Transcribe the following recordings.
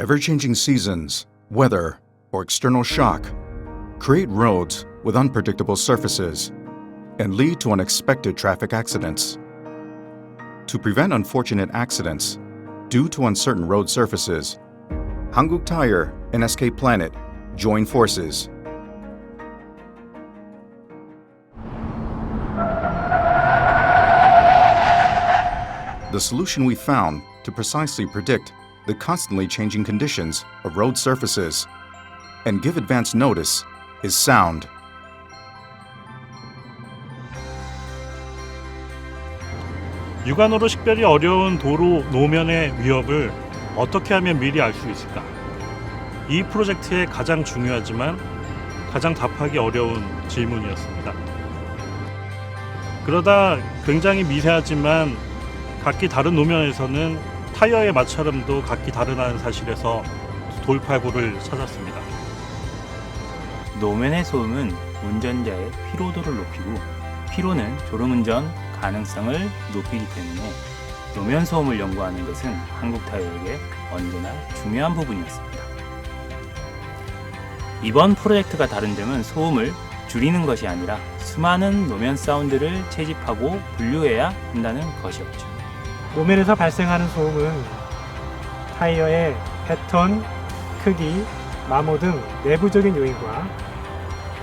Ever changing seasons, weather, or external shock create roads with unpredictable surfaces and lead to unexpected traffic accidents. To prevent unfortunate accidents due to uncertain road surfaces, Hanguk Tire and SK Planet join forces. The solution we found to precisely predict the constantly changing conditions of road surfaces and give advance notice is sound. 육안으로 식별이. 그러다 굉장히 미세하지만 각기 다른 노면에서는 타이어의 마찰음도 각기 다르다는 사실에서 돌파구를 찾았습니다. 노면의 소음은 운전자의 피로도를 높이고 피로는 졸음운전 가능성을 높이기 때문에 노면 소음을 연구하는 것은 한국 타이어에게 언제나 중요한 부분이었습니다. 이번 프로젝트가 다른 점은 소음을 줄이는 것이 아니라 수많은 노면 사운드를 채집하고 분류해야 한다는 것이었죠. 노면에서 발생하는 소음은 타이어의 패턴, 크기, 마모 등 내부적인 요인과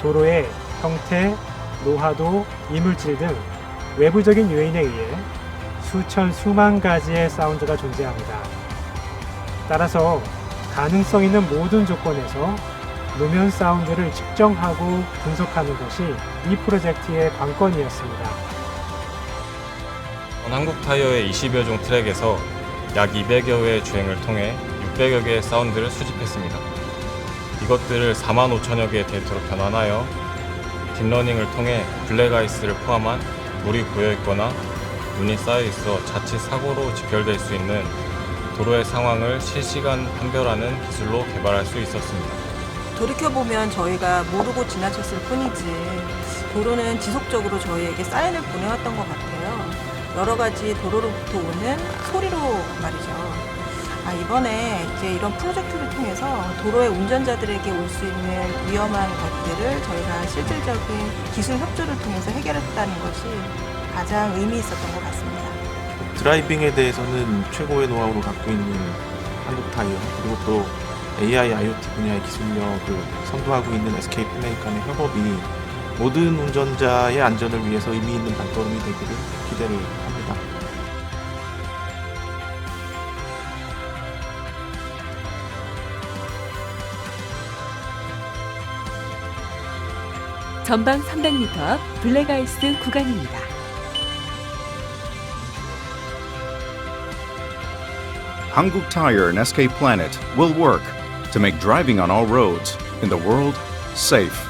도로의 형태, 노화도, 이물질 등 외부적인 요인에 의해 수천 수만 가지의 사운드가 존재합니다. 따라서 가능성 있는 모든 조건에서 노면 사운드를 측정하고 분석하는 것이 이 프로젝트의 관건이었습니다. 한국 타이어의 20여 종 트랙에서 약 200여 회의 주행을 통해 600여 개의 사운드를 수집했습니다. 이것들을 4만 5천여 개의 데이터로 변환하여 딥러닝을 통해 블랙아이스를 포함한 물이 고여 있거나 눈이 쌓여 있어 자칫 사고로 직결될 수 있는 도로의 상황을 실시간 판별하는 기술로 개발할 수 있었습니다. 돌이켜보면 저희가 모르고 지나쳤을 뿐이지 도로는 지속적으로 저희에게 사인을 보내왔던 것 같아요. 여러 가지 도로로부터 오는 소리로 말이죠. 아, 이번에 이제 이런 프로젝트를 통해서 도로의 운전자들에게 올 수 있는 위험한 것들을 저희가 실질적인 기술 협조를 통해서 해결했다는 것이 가장 의미 있었던 것 같습니다. 드라이빙에 대해서는 최고의 노하우를 갖고 있는 한국 타이어 그리고 또 AI, IoT 분야의 기술력을 선도하고 있는 SK 플레이 간의 협업이 모든 운전자의 안전을 위해서 의미 있는 발걸음이 되기를 기대를 합니다. 전방 300m 앞 블랙아이스 구간입니다. Hanguk Tire and SK Planet will work to make driving on all roads in the world safe.